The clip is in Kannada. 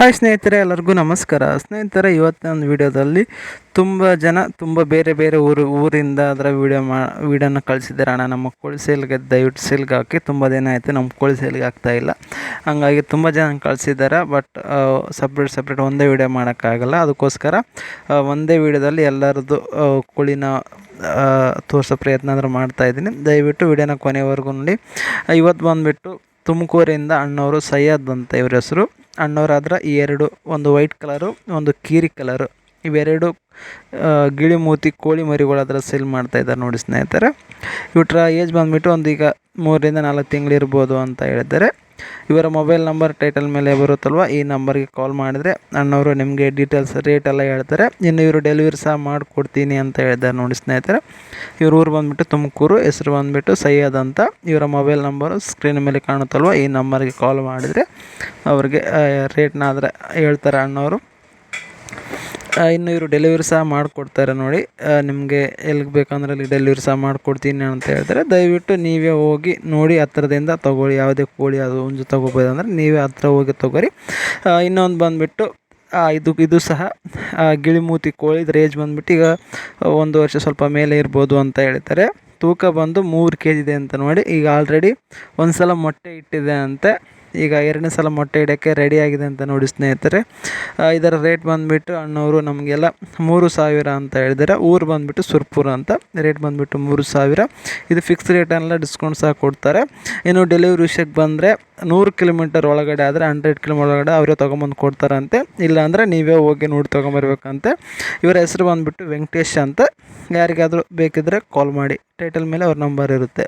ಹಾಯ್ ಸ್ನೇಹಿತರೆ, ಎಲ್ಲರಿಗೂ ನಮಸ್ಕಾರ. ಸ್ನೇಹಿತರೆ ಇವತ್ತಿನ ವಿಡಿಯೋದಲ್ಲಿ ತುಂಬ ಜನ ತುಂಬ ಬೇರೆ ಬೇರೆ ಊರು, ಊರಿಂದ ಅದರ ವಿಡಿಯೋ ಮಾ, ವಿಡಿಯೋನ ಕಳಿಸಿದ್ದಾರೆ. ಅಣ್ಣ, ನಮ್ಮ ಕೋಳಿ ಸೇಲ್ಗೆ ದಯವಿಟ್ಟು ಸೇಲ್ಗೆ ಹಾಕಿ. ತುಂಬ ದಿನ ಆಯಿತು ನಮ್ಮ ಕೋಳಿ ಸೇಲ್ಗೆ ಇಲ್ಲ. ಹಂಗಾಗಿ ತುಂಬ ಜನ ಕಳಿಸಿದ್ದಾರೆ, ಬಟ್ ಸಪ್ರೇಟ್ ಸಪ್ರೇಟ್ ಒಂದೇ ವಿಡಿಯೋ ಮಾಡೋಕ್ಕಾಗಲ್ಲ. ಅದಕ್ಕೋಸ್ಕರ ಒಂದೇ ವಿಡಿಯೋದಲ್ಲಿ ಎಲ್ಲರದ್ದು ಕೋಳಿನ ತೋರಿಸೋ ಪ್ರಯತ್ನ ಆದರೂ ಮಾಡ್ತಾಯಿದ್ದೀನಿ ದಯವಿಟ್ಟು ವೀಡಿಯೋನ ಕೊನೆವರೆಗೂ ನೋಡಿ. ಇವತ್ತು ಬಂದುಬಿಟ್ಟು ತುಮಕೂರಿಂದ ಅಣ್ಣವರು ಸೈಯದ್ ಅಂತ ಇವ್ರ ಹೆಸರು. ಅಣ್ಣವರಾದ್ರೆ ಈ ಎರಡು ಒಂದು ವೈಟ್ ಕಲರು, ಒಂದು ಕೀರಿ ಕಲರು. ಇವೆರಡು ಗಿಳಿ ಮೂತಿ ಕೋಳಿ ಮರಿಗಳು ಅದರ ಸೇಲ್ ಮಾಡ್ತಾ ಇದ್ದಾರೆ ನೋಡಿ ಸ್ನೇಹಿತರೆ. ಇವ್ರ ಏಜ್ ಬಂದುಬಿಟ್ಟು ಒಂದು ಈಗ ಮೂರರಿಂದ ನಾಲ್ಕು ತಿಂಗಳು ಇರ್ಬೋದು ಅಂತ ಹೇಳಿದ್ದಾರೆ. ಇವರ ಮೊಬೈಲ್ ನಂಬರ್ ಟೈಟಲ್ ಮೇಲೆ ಬರುತ್ತಲ್ವ? ಈ ನಂಬರ್ಗೆ ಕಾಲ್ ಮಾಡಿದರೆ ಅಣ್ಣವರು ನಿಮಗೆ ಡೀಟೇಲ್ಸ್ ರೇಟ್ ಎಲ್ಲ ಹೇಳ್ತಾರೆ. ಇನ್ನು ಇವರು ಡೆಲಿವರಿ ಸಹ ಮಾಡಿಕೊಡ್ತೀನಿ ಅಂತ ಹೇಳಿದ್ದಾರೆ ನೋಡಿ ಸ್ನೇಹಿತರೆ. ಇವ್ರ ಊರು ಬಂದುಬಿಟ್ಟು ತುಮಕೂರು, ಹೆಸರು ಬಂದುಬಿಟ್ಟು ಸೈಯದ್ ಅಂತ. ಇವರ ಮೊಬೈಲ್ ನಂಬರು ಸ್ಕ್ರೀನ್ ಮೇಲೆ ಕಾಣುತ್ತಲ್ವ? ಈ ನಂಬರ್ಗೆ ಕಾಲ್ ಮಾಡಿದರೆ ಅವ್ರಿಗೆ ರೇಟ್ನ ಆದರೆ ಹೇಳ್ತಾರೆ ಅಣ್ಣವರು. ಇನ್ನು ಇವರು ಡೆಲಿವರಿ ಸಹ ಮಾಡಿಕೊಡ್ತಾರೆ ನೋಡಿ. ನಿಮಗೆ ಎಲ್ಲಿಗೆ ಬೇಕಂದ್ರೆ ಅಲ್ಲಿ ಡೆಲಿವರಿ ಸಹ ಮಾಡಿಕೊಡ್ತೀನಿ ಅಂತ ಹೇಳ್ತಾರೆ. ದಯವಿಟ್ಟು ನೀವೇ ಹೋಗಿ ನೋಡಿ ಹತ್ರದಿಂದ ತೊಗೊಳ್ಳಿ. ಯಾವುದೇ ಕೋಳಿ ಅದು ಹುಂಜು ತೊಗೋಬೋದು ಅಂದರೆ ನೀವೇ ಹತ್ರ ಹೋಗಿ ತೊಗೊರಿ ಇನ್ನೊಂದು ಬಂದುಬಿಟ್ಟು ಇದು ಇದು ಸಹ ಗಿಳಿಮೂತಿ ಕೋಳಿ. ರೇಜ್ ಬಂದುಬಿಟ್ಟು ಈಗ ಒಂದು ವರ್ಷ ಸ್ವಲ್ಪ ಮೇಲೆ ಇರ್ಬೋದು ಅಂತ ಹೇಳ್ತಾರೆ. ತೂಕ ಬಂದು ಮೂರು ಕೆ ಜಿ ಇದೆ ಅಂತ ನೋಡಿ. ಈಗ ಆಲ್ರೆಡಿ ಒಂದು ಸಲ ಮೊಟ್ಟೆ ಇಟ್ಟಿದೆ ಅಂತೆ. ಈಗ ಎರಡನೇ ಸಲ ಮೊಟ್ಟೆ ಇಡೋಕ್ಕೆ ರೆಡಿ ಆಗಿದೆ ಅಂತ ನೋಡಿ ಸ್ನೇಹಿತರೆ. ಇದರ ರೇಟ್ ಬಂದುಬಿಟ್ಟು ಅಣ್ಣವರು ನಮಗೆಲ್ಲ ಮೂರು ಸಾವಿರ ಅಂತ ಹೇಳಿದ್ದಾರೆ. ಊರು ಬಂದುಬಿಟ್ಟು ಸುರ್ಪುರ ಅಂತ ರೇಟ್ ಬಂದುಬಿಟ್ಟು ಮೂರು ಸಾವಿರ. ಇದು ಫಿಕ್ಸ್ ರೇಟನ್ನೆಲ್ಲ ಡಿಸ್ಕೌಂಟ್ ಸಹ ಕೊಡ್ತಾರೆ. ಇನ್ನು ಡೆಲಿವರಿ ವಿಷಯಕ್ಕೆ ಬಂದರೆ ನೂರು ಕಿಲೋಮೀಟರ್ ಒಳಗಡೆ ಆದರೆ ಹಂಡ್ರೆಡ್ ಕಿಲೋಮೀಟರ್ ಒಳಗಡೆ ಅವರೇ ತೊಗೊಂಬಂದು ಕೊಡ್ತಾರಂತೆ. ಇಲ್ಲಾಂದರೆ ನೀವೇ ಹೋಗಿ ನೋಡಿ ತೊಗೊಂಬರ್ಬೇಕಂತೆ. ಇವರ ಹೆಸರು ಬಂದುಬಿಟ್ಟು ವೆಂಕಟೇಶ್ ಅಂತ. ಯಾರಿಗಾದರೂ ಬೇಕಿದ್ದರೆ ಕಾಲ್ ಮಾಡಿ. ಟೈಟಲ್ ಮೇಲೆ ಅವ್ರ ನಂಬರ್ ಇರುತ್ತೆ.